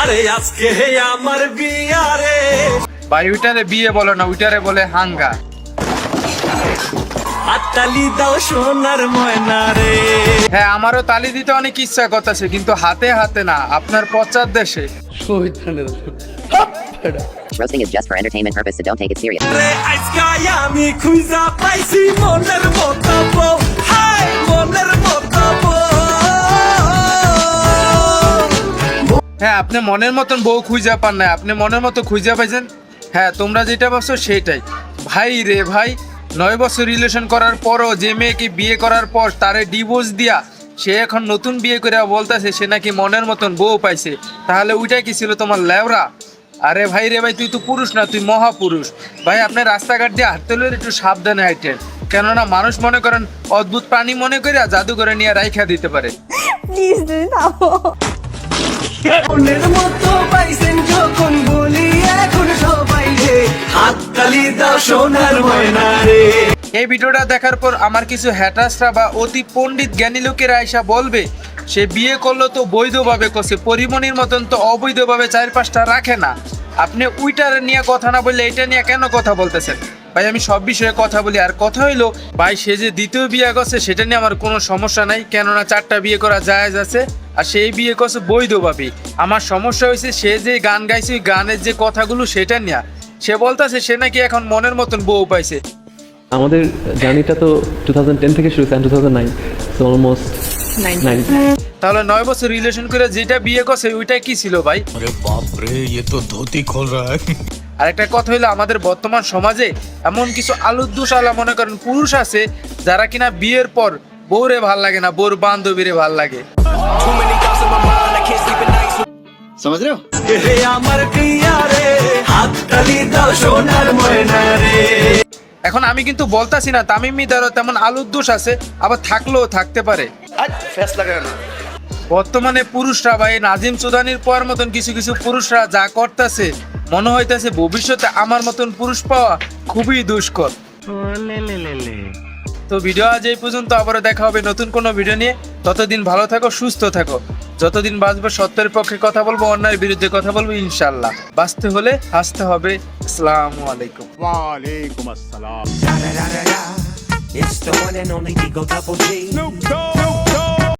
আরে আজকে হে আমার বিয়ারে। ভাই ওইটারে বিয়ে বলে না ওইটারে বলে হাঙ্গা। হাততালি দাও সোনার ময়না রে। হ্যাঁ আমারও তালি দিতে অনেক ইচ্ছা করতেছে কিন্তু হাতে হাতে না আপনার পচার দেশে। Roasting is just for entertainment purpose, so don't take it serious. হ্যাঁ আপনি মনের মতন বউ খুঁজে পান না আপনি মনের মতো খুঁজে পাইছেন? হ্যাঁ তোমরা যেটা ভাবছ সেটাই। ভাই রে ভাই, নয় বছর রিলেশন করার পরও যে মেয়েকে বিয়ে করার পর তারে ডিভোর্স দিয়া সে এখন নতুন বিয়ে করে বলতেছে সে নাকি মনের মতন বউ পাইছে। তাহলে ওইটাই কি ছিল তোমার লেওরা? আরে ভাই রে ভাই, তুই তো পুরুষ না, তুই মহাপুরুষ। ভাই, আপনি রাস্তাঘাট দিয়ে হাঁটতে হলে একটু সাবধানে হাঁটেন। কেননা মানুষ মনে করেন অদ্ভুত প্রাণী মনে করে জাদু করে নিয়ে রাইখা দিতে পারে। প্লিজ মনের মতো পাইছেন যখন বলি, এখন সবাই রে হাততালি দাও সোনার ময়না রে এই ভিডিওটা দেখার পর আমার কিছু হ্যাটাসরা বা অতি পণ্ডিত জ্ঞানী লোকেরা আয়সা বলবে, সে বিয়ে করল তো বৈধভাবে করছে পরিমণির মতন তো অবৈধভাবে চার পাঁচটা রাখে না। আপনি উইটার নিয়ে কথা না বললে এটা নিয়ে কেন কথা বলতেছেন? ভাই আমি সব বিষয়ে কথা বলি আর কথা হইল ভাই সে যে দ্বিতীয় বিয়ে করছে সেটা নিয়ে আমার কোনো সমস্যা নাই কেননা চারটা বিয়ে করা জায়েজ আছে আর সেই বিয়ে করছে বৈধভাবে আমার সমস্যা হয়েছে সে যে গান গাইছে ওই গানের যে কথাগুলো সেটা নিয়ে। সে বলতেছে সে নাকি এখন মনের মতন বউ পাইছে। আমাদের জার্নিটা তো টু থাউজেন্ড টেন থেকে শুরু হয়েছে two thousand nine so almost nine তাহলে নয় বছর রিলেশন করে যেটা বিয়ে করছে ওইটা কি ছিল ভাই अरे बाप रे ये तो धोती खोल रहा है আর একটা কথা হইলো আমাদের বর্তমান সমাজে এমন কিছু আলুর দুশালা মনে করেন পুরুষ আছে যারা কিনা বিয়ের পর বউরে ভাল লাগে না বউর বান্ধবীরে ভাল লাগে হে আমার বিয়ারে হাততালি দাও সোনার ময়না রে এখন আমি কিন্তু বলতাছি না তামিমি দ্বারা তেমন আলুর দোষ আছে আবার থাকলেও থাকতে পারে বর্তমানে পুরুষরা ভাই নাজিম সুদানির পর মতন কিছু কিছু পুরুষরা যা করতেছে মনে হইতেছে ভবিষ্যতে আমার মতন পুরুষ পাওয়া খুবই দুষ্কর। তো ভিডিও আজ এই পর্যন্ত আবারও দেখা হবে নতুন কোনো ভিডিও নিয়ে। ততদিন ভালো থাকো সুস্থ থাকো। যতদিন বাঁচবে সত্যের পক্ষে কথা বলব অন্যায়ের বিরুদ্ধে কথা বলব ইনশাল্লাহ বাঁচতে হলে হাসতে হবে। আসসালামু আলাইকুম। It's the one and only Digo Double G.